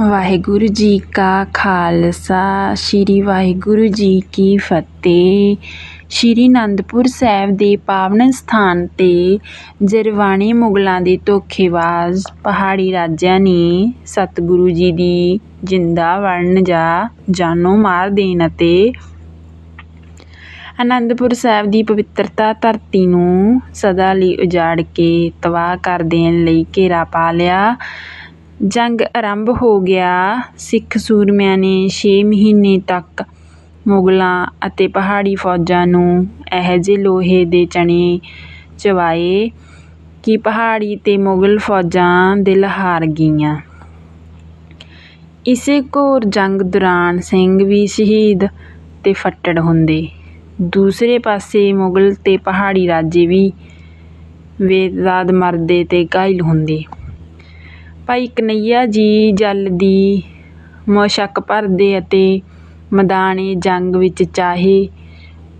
ਵਾਹਿਗੁਰੂ ਜੀ ਕਾ ਖਾਲਸਾ, ਸ੍ਰੀ ਵਾਹਿਗੁਰੂ ਜੀ ਕੀ ਫਤਿਹ। ਸ੍ਰੀ ਅਨੰਦਪੁਰ ਸਾਹਿਬ ਦੇ ਪਾਵਨ ਸਥਾਨ 'ਤੇ ਜਰਵਾਣੇ ਮੁਗਲਾਂ ਦੇ ਧੋਖੇਬਾਜ਼ ਪਹਾੜੀ ਰਾਜਿਆਂ ਨੇ ਸਤਿਗੁਰੂ ਜੀ ਦੀ ਜਿੰਦਾ ਵੜਨ ਜਾਂ ਜਾਨੋਂ ਮਾਰ ਦੇਣ ਅਤੇ ਅਨੰਦਪੁਰ ਸਾਹਿਬ ਦੀ ਪਵਿੱਤਰਤਾ ਧਰਤੀ ਨੂੰ ਸਦਾ ਲਈ ਉਜਾੜ ਕੇ ਤਬਾਹ ਕਰ ਦੇਣ ਲਈ ਘੇਰਾ ਪਾ ਲਿਆ। ਜੰਗ ਆਰੰਭ ਹੋ ਗਿਆ। ਸਿੱਖ ਸੂਰਮਿਆਂ ਨੇ ਛੇ ਮਹੀਨੇ ਤੱਕ ਮੁਗਲਾਂ ਅਤੇ ਪਹਾੜੀ ਫੌਜਾਂ ਨੂੰ ਇਹੋ ਜਿਹੇ ਲੋਹੇ ਦੇ ਚਣੇ ਚਵਾਏ ਕਿ ਪਹਾੜੀ ਤੇ ਮੁਗਲ ਫੌਜਾਂ ਦਿਲ ਹਾਰ ਗਈਆਂ। ਇਸੇ ਘੋਰ ਜੰਗ ਦੌਰਾਨ ਸਿੰਘ ਵੀ ਸ਼ਹੀਦ ਤੇ ਫੱਟੜ ਹੁੰਦੇ। ਦੂਸਰੇ ਪਾਸੇ ਮੁਗਲ ਤੇ ਪਹਾੜੀ ਰਾਜੇ ਵੀ ਵੇਦਾਦ ਮਰਦੇ ਤੇ ਘਾਇਲ ਹੁੰਦੇ। ਭਾਈ ਕਨਈਆ ਜੀ ਜਲ ਦੀ ਮੁਸ਼ਕ ਭਰਦੇ ਅਤੇ ਮੈਦਾਨੇ ਜੰਗ ਵਿੱਚ ਚਾਹੇ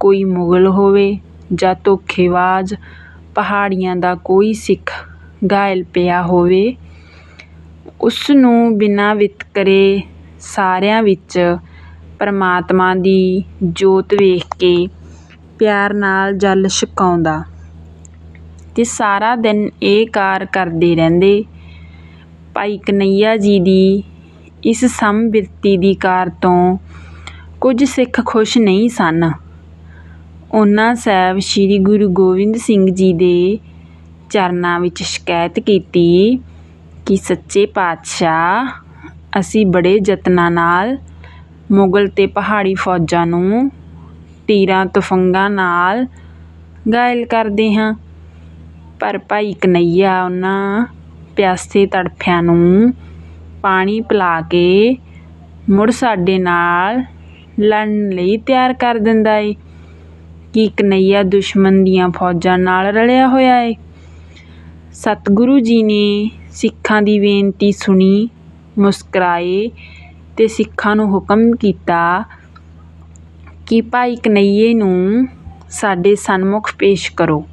ਕੋਈ ਮੁਗਲ ਹੋਵੇ, ਜਾਂ ਧੋਖੇਬਾਜ਼, ਪਹਾੜੀਆਂ ਦਾ ਕੋਈ ਸਿੱਖ ਘਾਇਲ ਪਿਆ ਹੋਵੇ ਉਸ ਨੂੰ ਬਿਨਾਂ ਵਿਤਕਰੇ ਸਾਰਿਆਂ ਵਿੱਚ ਪਰਮਾਤਮਾ ਦੀ ਜੋਤ ਵੇਖ ਕੇ ਪਿਆਰ ਨਾਲ ਜਲ ਛਕਾਉਂਦਾ। ਅਤੇ ਸਾਰਾ ਦਿਨ ਇਹ ਕਾਰ ਕਰਦੇ ਰਹਿੰਦੇ ਭਾਈ ਕਨਈਆ ਜੀ ਦੀ ਇਸ ਸਮਬਿਰਤੀ ਦੀ ਕਾਰ ਤੋਂ ਕੁਝ ਸਿੱਖ ਖੁਸ਼ ਨਹੀਂ ਸਨ। ਉਹਨਾਂ ਸਾਹਿਬ ਸ੍ਰੀ ਗੁਰੂ ਗੋਬਿੰਦ ਸਿੰਘ ਜੀ ਦੇ ਚਰਨਾਂ ਵਿੱਚ ਸ਼ਿਕਾਇਤ ਕੀਤੀ ਕਿ ਸੱਚੇ ਪਾਤਸ਼ਾਹ, ਅਸੀਂ ਬੜੇ ਯਤਨਾਂ ਨਾਲ ਮੁਗਲ ਤੇ ਪਹਾੜੀ ਫੌਜਾਂ ਨੂੰ ਤੀਰਾਂ ਤਫੰਗਾਂ ਨਾਲ ਘਾਇਲ ਕਰਦੇ ਹਾਂ। ਪਰ ਭਾਈ ਕਨਈਆ ਉਹਨਾਂ ਪਿਆਸੇ ਤੜਫਿਆਂ ਨੂੰ ਪਾਣੀ ਪਿਲਾ ਕੇ ਮੁੜ ਸਾਡੇ ਨਾਲ ਲੜਨ ਲਈ ਤਿਆਰ ਕਰ ਦਿੰਦਾ ਏ। ਕਿ ਕਨਈਆ ਦੁਸ਼ਮਣ ਦੀਆਂ ਫੌਜਾਂ ਨਾਲ ਰਲਿਆ ਹੋਇਆ ਏ। ਸਤਿਗੁਰੂ ਜੀ ਨੇ ਸਿੱਖਾਂ ਦੀ ਬੇਨਤੀ ਸੁਣੀ, ਮੁਸਕਰਾਏ ਤੇ ਸਿੱਖਾਂ ਨੂੰ ਹੁਕਮ ਕੀਤਾ ਕਿ ਭਾਈ ਕਨਈਏ ਨੂੰ ਸਾਡੇ ਸਨਮੁਖ ਪੇਸ਼ ਕਰੋ।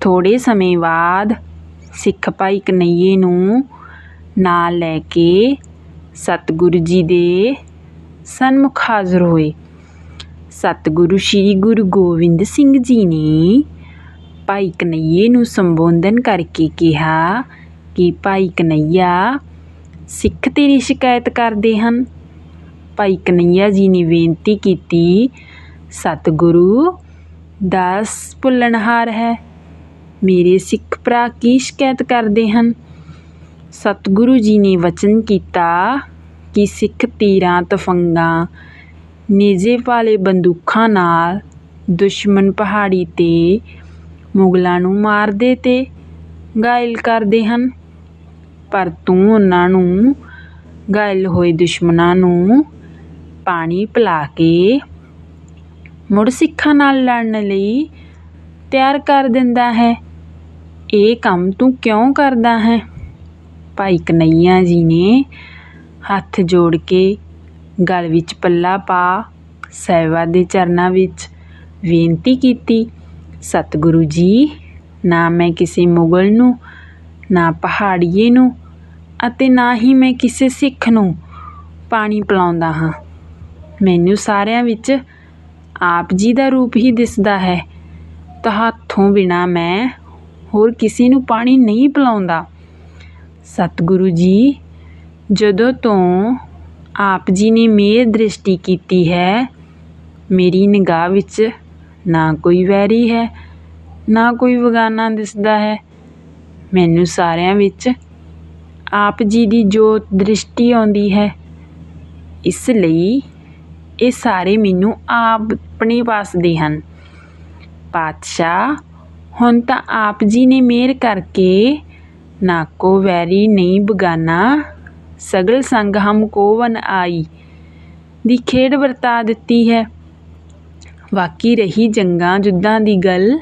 ਥੋੜੇ ਸਮੇਂ ਬਾਅਦ ਸਿੱਖ ਭਾਈ ਕਨਈਏ ਨੂੰ ਨਾਲ ਲੈ ਕੇ ਸਤਿਗੁਰੂ ਜੀ ਦੇ ਸਨਮੁਖ ਹਾਜ਼ਰ ਹੋਏ। ਸਤਿਗੁਰੂ ਸ੍ਰੀ ਗੁਰੂ ਗੋਬਿੰਦ ਸਿੰਘ ਜੀ ਨੇ ਭਾਈ ਕਨਈਏ ਨੂੰ ਸੰਬੋਧਨ ਕਰਕੇ ਕਿਹਾ ਕਿ, ਭਾਈ ਕਨਈਆ, ਸਿੱਖ ਤੇਰੀ ਸ਼ਿਕਾਇਤ ਕਰਦੇ ਹਨ। ਭਾਈ ਕਨਈਆ ਜੀ ਨੇ ਬੇਨਤੀ ਕੀਤੀ, ਸਤਿਗੁਰੂ, ਦਾਸ ਭੁੱਲਣਹਾਰ ਹੈ। ਮੇਰੇ ਸਿੱਖ ਭਰਾ ਕੀ ਸ਼ਿਕਾਇਤ ਕਰਦੇ ਹਨ? ਸਤਿਗੁਰੂ ਜੀ ਨੇ ਵਚਨ ਕੀਤਾ ਕਿ ਸਿੱਖ ਤੀਰਾਂ ਤਫੰਗਾਂ, ਨੇਜੇ ਵਾਲੇ ਬੰਦੂਕਾਂ ਨਾਲ ਦੁਸ਼ਮਣ ਪਹਾੜੀ ਤੇ ਮੁਗਲਾਂ ਨੂੰ ਮਾਰਦੇ ਤੇ ਘਾਇਲ ਕਰਦੇ ਹਨ। ਪਰ ਤੂੰ ਉਹਨਾਂ ਨੂੰ ਘਾਇਲ ਹੋਏ ਦੁਸ਼ਮਣਾਂ ਨੂੰ ਪਾਣੀ ਪਿਲਾ ਕੇ ਮੁੜ ਸਿੱਖਾਂ ਨਾਲ ਲੜਨ ਲਈ ਤਿਆਰ ਕਰ ਦਿੰਦਾ ਹੈ। ਇਹ ਕੰਮ ਤੂੰ ਕਿਉਂ ਕਰਦਾ ਹੈ? ਭਾਈ ਕਨਈਆ ਜੀ ਨੇ ਹੱਥ ਜੋੜ ਕੇ ਗਲ ਵਿੱਚ ਪੱਲਾ ਪਾ ਸਹਿਬਾ ਦੇ ਚਰਨਾਂ ਵਿੱਚ ਬੇਨਤੀ ਕੀਤੀ, ਸਤਿਗੁਰੂ ਜੀ, ਨਾ ਮੈਂ ਕਿਸੇ ਮੁਗਲ ਨੂੰ, ਨਾ ਪਹਾੜੀਏ ਨੂੰ ਅਤੇ ਨਾ ਹੀ ਮੈਂ ਕਿਸੇ ਸਿੱਖ ਨੂੰ ਪਾਣੀ ਪਿਲਾਉਂਦਾ ਹਾਂ। ਮੈਨੂੰ ਸਾਰਿਆਂ ਵਿੱਚ ਆਪ ਜੀ ਦਾ ਰੂਪ ਹੀ ਦਿਸਦਾ ਹੈ। ਤੁਹਾਥੋਂ ਬਿਨਾ ਮੈਂ ਹੋਰ ਕਿਸੇ ਨੂੰ ਪਾਣੀ ਨਹੀਂ ਪਿਲਾਉਂਦਾ। ਸਤਿਗੁਰੂ ਜੀ, ਜਦੋਂ ਤੋਂ ਆਪ ਜੀ ਨੇ ਮੇਰ ਦ੍ਰਿਸ਼ਟੀ ਕੀਤੀ ਹੈ, ਮੇਰੀ ਨਿਗਾਹ ਵਿੱਚ ਨਾ ਕੋਈ ਵੈਰੀ ਹੈ, ਨਾ ਕੋਈ ਬਗਾਨਾ ਦਿਸਦਾ ਹੈ। ਮੈਨੂੰ ਸਾਰਿਆਂ ਵਿੱਚ ਆਪ ਜੀ ਦੀ ਜੋਤ ਦ੍ਰਿਸ਼ਟੀ ਆਉਂਦੀ ਹੈ। ਇਸ ਲਈ ਇਹ ਸਾਰੇ ਮੈਨੂੰ ਆਪ ਆਪਣੇ ਵਸਦੇ ਹਨ। ਪਾਤਸ਼ਾਹ ਹੁਣ ਤਾਂ ਆਪ ਜੀ ਨੇ ਮਿਹਰ ਕਰਕੇ ਨਾ ਕੋ ਵੈਰੀ ਨਹੀਂ ਬਗਾਨਾ। ਸਗਲ ਸੰਗ ਹਮ ਕੋਵਨ ਆਈ। ਦੀ ਖੇਡ ਵਰਤਾ ਦਿੱਤੀ ਹੈ। ਬਾਕੀ ਰਹੀ ਜੰਗਾਂ ਜੁੱਦਾਂ ਦੀ ਗੱਲ।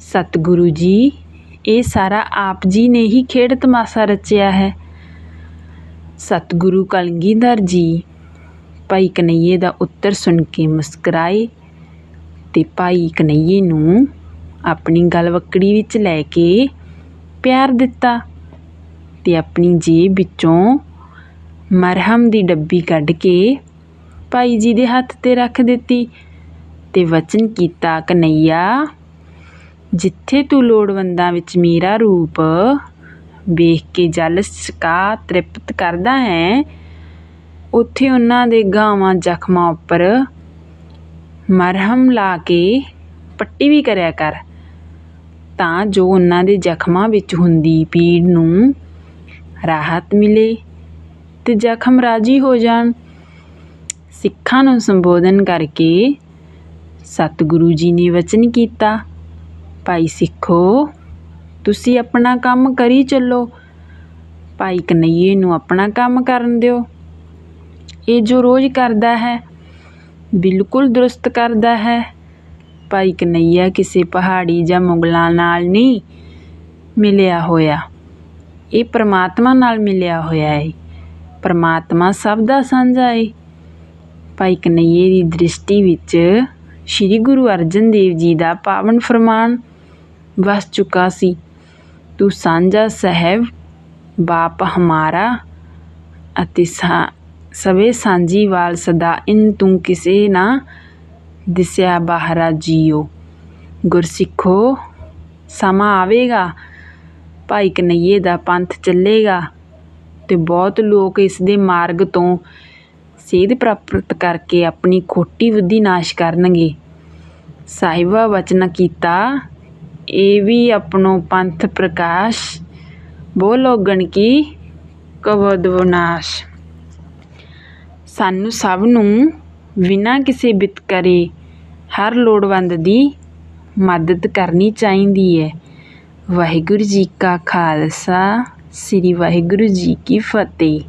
ਸਤਿਗੁਰੂ ਜੀ, ਇਹ ਸਾਰਾ ਆਪ ਜੀ ਨੇ ਹੀ ਖੇਡ ਤਮਾਸ਼ਾ ਰਚਿਆ ਹੈ। ਸਤਿਗੁਰੂ ਕਲਗੀਧਰ ਜੀ, ਭਾਈ ਕਨਈਏ ਦਾ ਉੱਤਰ ਸੁਣ ਕੇ ਮੁਸਕਰਾਏ ਤੇ ਭਾਈ ਕਨਈਏ ਨੂੰ ਆਪਣੀ ਗਲਵੱਕੜੀ ਵਿੱਚ ਲੈ ਕੇ ਪਿਆਰ ਦਿੱਤਾ ਅਤੇ ਆਪਣੀ ਜੇਬ ਵਿੱਚੋਂ ਮਰਹਮ ਦੀ ਡੱਬੀ ਕੱਢ ਕੇ ਭਾਈ ਜੀ ਦੇ ਹੱਥ 'ਤੇ ਰੱਖ ਦਿੱਤੀ ਅਤੇ ਵਚਨ ਕੀਤਾ, ਕਨਈਆ, ਜਿੱਥੇ ਤੂੰ ਲੋੜਵੰਦਾਂ ਵਿੱਚ ਮੇਰਾ ਰੂਪ ਵੇਖ ਕੇ ਜਲ ਸਕਾ ਤ੍ਰਿਪਤ ਕਰਦਾ ਹੈ, ਉੱਥੇ ਉਹਨਾਂ ਦੇ ਗਾਵਾਂ ਜ਼ਖਮਾਂ ਉੱਪਰ ਮਰਹਮ ਲਾ ਕੇ ਪੱਟੀ ਵੀ ਕਰਿਆ ਕਰ। ਤਾਂ ਜੋ ਉਹਨਾਂ ਦੇ ਜ਼ਖਮਾਂ ਵਿੱਚ ਹੁੰਦੀ ਪੀੜ ਨੂੰ ਰਾਹਤ ਮਿਲੇ ਅਤੇ ਜ਼ਖਮ ਰਾਜੀ ਹੋ ਜਾਣ। ਸਿੱਖਾਂ ਨੂੰ ਸੰਬੋਧਨ ਕਰਕੇ ਸਤਿਗੁਰੂ ਜੀ ਨੇ ਵਚਨ ਕੀਤਾ, ਭਾਈ ਸਿੱਖੋ, ਤੁਸੀਂ ਆਪਣਾ ਕੰਮ ਕਰੀ ਚੱਲੋ। ਭਾਈ ਕਨਈਏ ਨੂੰ ਆਪਣਾ ਕੰਮ ਕਰਨ ਦਿਓ। ਇਹ ਜੋ ਰੋਜ਼ ਕਰਦਾ ਹੈ, ਬਿਲਕੁਲ ਦਰੁਸਤ ਕਰਦਾ ਹੈ। ਭਾਈ ਕਨਈਆ ਕਿਸੇ ਪਹਾੜੀ ਜਾਂ ਮੁਗਲਾਂ ਨਾਲ ਨਹੀਂ ਮਿਲਿਆ ਹੋਇਆ। ਇਹ ਪਰਮਾਤਮਾ ਨਾਲ ਮਿਲਿਆ ਹੋਇਆ ਹੈ ਪਰਮਾਤਮਾ ਸਭ ਦਾ ਸਾਂਝਾ ਹੈ ਭਾਈ ਕਨਈਏ ਦੀ ਦ੍ਰਿਸ਼ਟੀ ਵਿੱਚ ਸ੍ਰੀ ਗੁਰੂ ਅਰਜਨ ਦੇਵ ਜੀ ਦਾ ਪਾਵਨ ਫਰਮਾਨ ਵਸ ਚੁੱਕਾ ਸੀ। ਤੂੰ ਸਾਂਝਾ ਸਾਹਿਬ, ਬਾਪ ਹਮਾਰਾ ਅਤੇ ਸਵੇ ਸਾਂਝੀ ਵਾਲ ਸਦਾ ਇਨ ਤੂੰ ਕਿਸੇ ਨਾ ਦਿਸਿਆ ਬਾਹਰਾ ਜੀਓ। ਗੁਰਸਿੱਖੋ, ਸਮਾਂ ਆਵੇਗਾ। ਭਾਈ ਕਨਈਏ ਦਾ ਪੰਥ ਚੱਲੇਗਾ ਤੇ ਬਹੁਤ ਲੋਕ ਇਸ ਦੇ ਮਾਰਗ ਤੋਂ ਸੇਧ ਪ੍ਰਾਪਤ ਕਰਕੇ ਆਪਣੀ ਖੋਟੀ ਬੁੱਧੀ ਨਾਸ਼ ਕਰਨਗੇ। ਸਾਹਿਬਾ ਵਚਨ ਕੀਤਾ, ਇਹ ਵੀ ਆਪਣੋ ਪੰਥ ਪ੍ਰਕਾਸ਼। ਬੋਲੋਗਣ ਕੀ ਕਵਦ ਵਿਨਾਸ਼ ਸਾਨੂੰ ਸਭ ਨੂੰ ਬਿਨਾਂ ਕਿਸੇ ਬਿਤਕਰੇ ਹਰ ਲੋੜਵੰਦ ਦੀ ਮਦਦ ਕਰਨੀ ਚਾਹੀਦੀ ਹੈ। ਵਾਹਿਗੁਰੂ ਜੀ ਕਾ ਖਾਲਸਾ, ਸ੍ਰੀ ਵਾਹਿਗੁਰੂ ਜੀ ਕੀ ਫਤਿਹ।